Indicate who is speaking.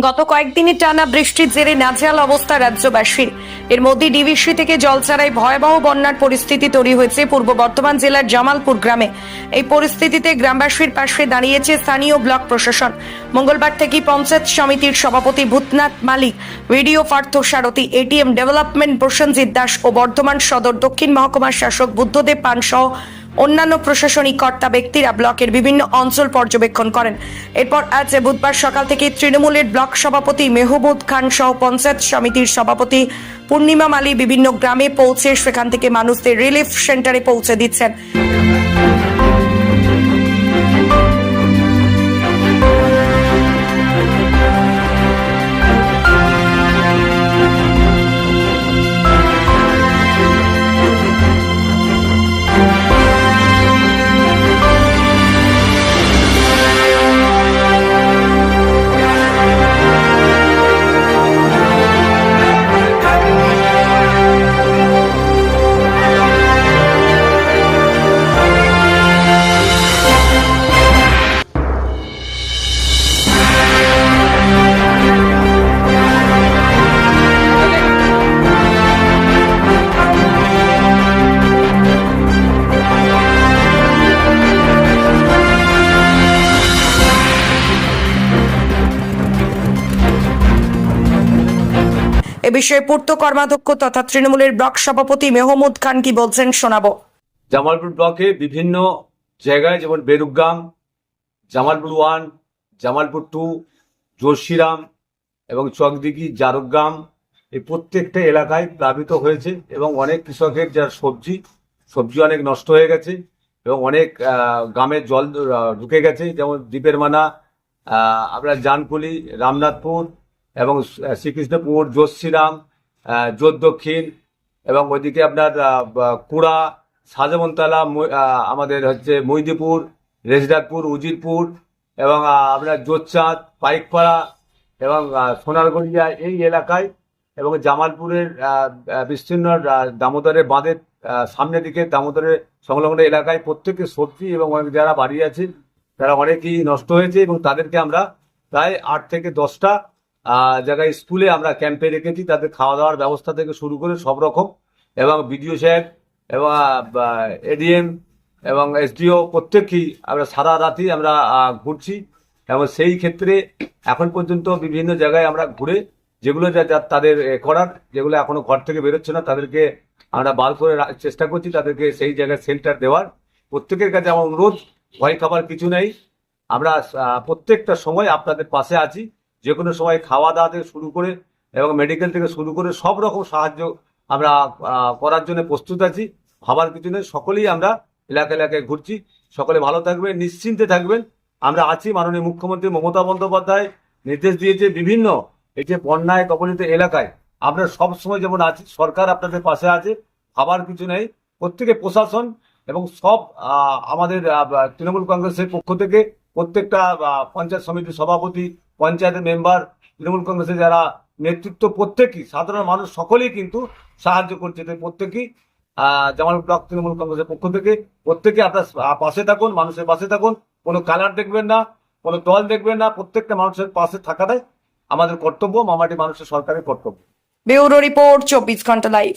Speaker 1: গত কয়েকদিনের টানা বৃষ্টির জেরে নাজেহাল অবস্থা রাজ্যবাসীর। এর মধ্যে ডিভিসি থেকে জল ছাড়াই ভয়াবহ বন্যার পরিস্থিতি তৈরি হয়েছে পূর্ব বর্ধমান জেলার জামালপুর গ্রামে। এই পরিস্থিতিতে গ্রামবাসীর পাশে দাঁড়িয়েছে স্থানীয় ব্লক প্রশাসন। মঙ্গলবার থেকে পঞ্চায়েত সমিতির সভাপতি Bhutnath Malik, BDO Partha Sarathi, ATM development Prasenjit Das ও বর্ধমান সদর দক্ষিণ মহকুমার শাসক বুদ্ধদেব পান সহ অন্যান্য প্রশাসনিক কর্তা ব্যক্তিরা ব্লকের বিভিন্ন অঞ্চল পর্যবেক্ষণ করেন। এরপর আজ বুধবার সকাল থেকে তৃণমূলের ব্লক সভাপতি মেহবুব খান সহ পঞ্চায়েত সমিতির সভাপতি পূর্ণিমা মালি বিভিন্ন গ্রামে পৌঁছে সেখান থেকে মানুষদের রিলিফ সেন্টারে পৌঁছে দিচ্ছেন। এ বিষয়ে পূর্ত কর্মাধ্যক্ষ তথা তৃণমূলের ব্লক সভাপতি মেহমুদ খান কি বলছেন শোনাবো।
Speaker 2: জামালপুর ব্লকে বিভিন্ন জায়গায় যেমন বেরুগ্রাম জামালপুর ওয়ান, জামালপুর টু, জোরশিরাম এবং চকদিঘি, জারগ্রাম এই প্রত্যেকটা এলাকায় প্লাবিত হয়েছে এবং অনেক কৃষকের যার সবজি সবজি অনেক নষ্ট হয়ে গেছে এবং অনেক গ্রামে জল ঢুকে গেছে। যেমন দ্বীপের মানা আপনার জানকুলি, রামনাথপুর এবং শ্রীকৃষ্ণপুর জোশিরাম জোর দক্ষিণ এবং ওইদিকে আপনার কুড়া সাজামনতলা আমাদের হচ্ছে মৈদিপুর রেজদারপুর উজিরপুর এবং আপনার জোরচাঁদ পাইকপাড়া এবং সোনারগড়িয়া এই এলাকায় এবং জামালপুরের বিস্তীর্ণ দামোদরের বাঁধের সামনের দিকে দামোদরের সংলগ্ন এলাকায় প্রত্যেকের সবজি এবং অনেক যারা বাড়ি আছে তারা অনেকেই নষ্ট হয়েছে এবং তাদেরকে আমরা প্রায় আট থেকে দশটা জায়গায় স্কুলে আমরা ক্যাম্পে রেখেছি, তাদের খাওয়া দাওয়ার ব্যবস্থা থেকে শুরু করে সব রকম। এবং বিডিও সাহেব এবং এডিএম এবং এসডিও প্রত্যেককেই আমরা সারা রাতই আমরা ঘুরছি। এবং সেই ক্ষেত্রে এখন পর্যন্ত বিভিন্ন জায়গায় আমরা ঘুরে যেগুলো তাদের করার, যেগুলো এখনও ঘর থেকে বেরোচ্ছে না, তাদেরকে আমরা বার করে চেষ্টা করছি তাদেরকে সেই জায়গায় সেন্টার দেওয়ার। প্রত্যেকের কাছে আমার অনুরোধ, ভয় খাবার কিছু নেই। আমরা প্রত্যেকটা সময় আপনাদের পাশে আছি। যে কোনো সময় খাওয়া দাওয়া থেকে শুরু করে এবং মেডিকেল থেকে শুরু করে সব রকম সাহায্য আমরা করার জন্য প্রস্তুত আছি। ভাবার কিছু নেই সকলেই আমরা এলাকা এলাকায় ঘুরছি। সকলে ভালো থাকবেন, নিশ্চিন্তে থাকবেন। আমরা আছি মাননীয় মুখ্যমন্ত্রী মমতা বন্দ্যোপাধ্যায়। নির্দেশ দিয়েছে বিভিন্ন এই যে বন্যায় কবলিত এলাকায়। আমরা সবসময় যেমন আছি, সরকার আপনাদের পাশে আছে। ভাবার কিছু নেই প্রত্যেকে প্রশাসন এবং সব আমাদের তৃণমূল কংগ্রেসের পক্ষ থেকে প্রত্যেকটা পঞ্চায়েত সমিতির সভাপতি পঞ্চায়েতের মেম্বার, তৃণমূল কংগ্রেসের যারা নেতৃত্ব প্রত্যেকেই, সাধারণ মানুষ সকলেই কিন্তু সাহায্য করছে তাই প্রত্যেকেই। জামালপুর ব্লক তৃণমূল কংগ্রেসের পক্ষ থেকে প্রত্যেকে আপনার পাশে থাকুন, মানুষের পাশে থাকুন। কোনো কালার দেখবেন না, কোনো দল দেখবেন না, প্রত্যেকটা মানুষের পাশে থাকাটাই আমাদের কর্তব্য, মামাটি মানুষের সরকারের কর্তব্য।
Speaker 1: ব্যুরো রিপোর্ট, চব্বিশ ঘণ্টা লাইভ